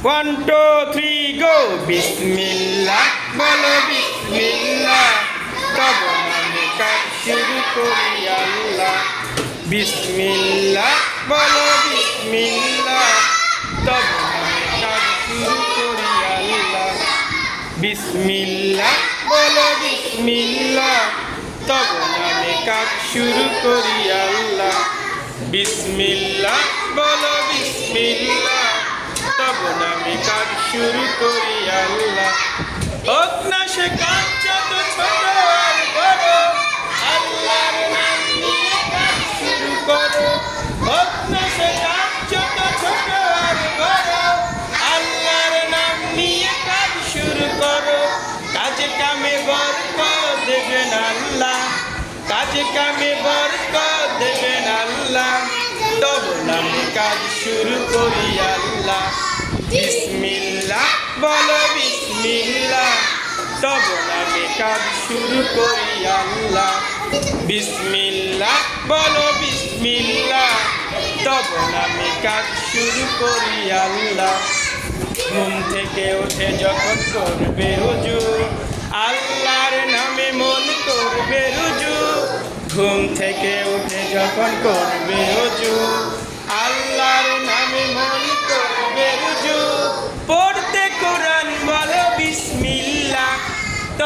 One two three go বিসমিল্লাহ বলো বিসমিল্লাহ তব নামে কাজ শুরু করি আল্লাহ বিসমিল্লাহ বলো বিসমিল্লাহ তব নামে শুরু করি আল্লাহ বিসমিল্লাহ বলো বিসমিল্লাহ তব নামে কাজ শুরু করি আল্লাহ বিসমিল্লাহ বলো বিসমিল্লাহ তব নামে কাজ শুরু করি আল্লাহ। হোক না সে কাজ যত ছোট আর বড়। আল্লাহর নাম নিয়ে কাজ শুরু করো। হোক না সে কাজ যত ছোট আর বড়। আল্লাহর নাম নিয়ে কাজ শুরু করো। কাজে কামে বরকত দেবেন আল্লাহ। কাজে কামে বরকত দেবেন আল্লাহ। তব নামে কাজ শুরু করি আল্লাহ। বিসমিল্লাহ, বলো বিসমিল্লাহ। তব নামে কাজ শুরু করি আল্লাহ। বিসমিল্লাহ, বলো বিসমিল্লাহ। তব নামে কাজ শুরু করি আল্লাহ। ঘুম থেকে উঠে যখন করবে রুজু, আল্লাহর নামে মন করবে রুজু। ঘুম থেকে উঠে যখন করবে রুজু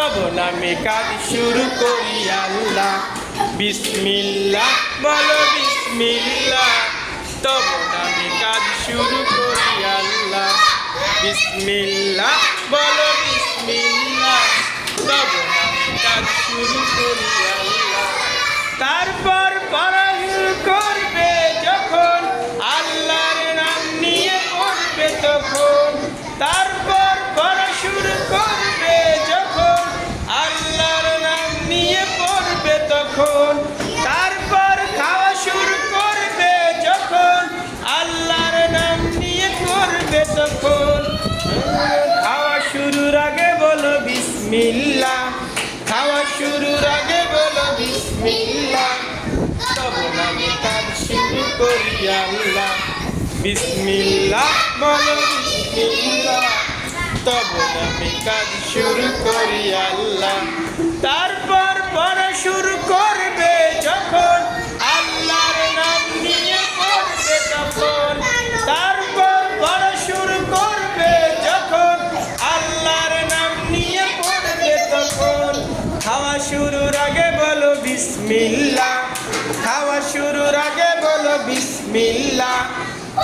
তব নামে কাজ শুরু করি আল্লাহ। বিসমিল্লাহ, বলো বিসমিল্লাহ। তব নামে কাজ শুরু করি আল্লাহ। বিসমিল্লাহ, বলো তারপর খাওয়া শুরু করবে যখন, আল্লাহর নাম নিয়ে করবে তখন। খাওয়া শুরুর আগে বলো বিসমিল্লাহ। খাওয়া শুরুর আগে বলো বিসমিল্লাহ। তব নামে কাজ শুরু করি আল্লাহ। বিসমিল্লাহ বলো বিসমিল্লাহ। তব নামে কাজ শুরু করি তারপর বিসমিল্লাহ খাওয়া শুরুর আগে বলো বিসমিল্লাহ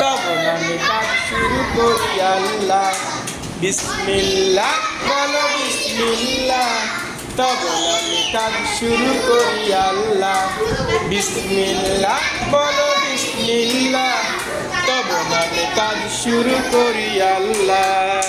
তব নামে কাজ শুরু করি আল্লাহ। বিসমিল্লাহ বলো বিসমিল্লাহ তব নামে কাজ শুরু করি আল্লাহ। বিসমিল্লাহ বলো বিসমিল্লাহ তব নামে কাজ শুরু করি আল্লাহ।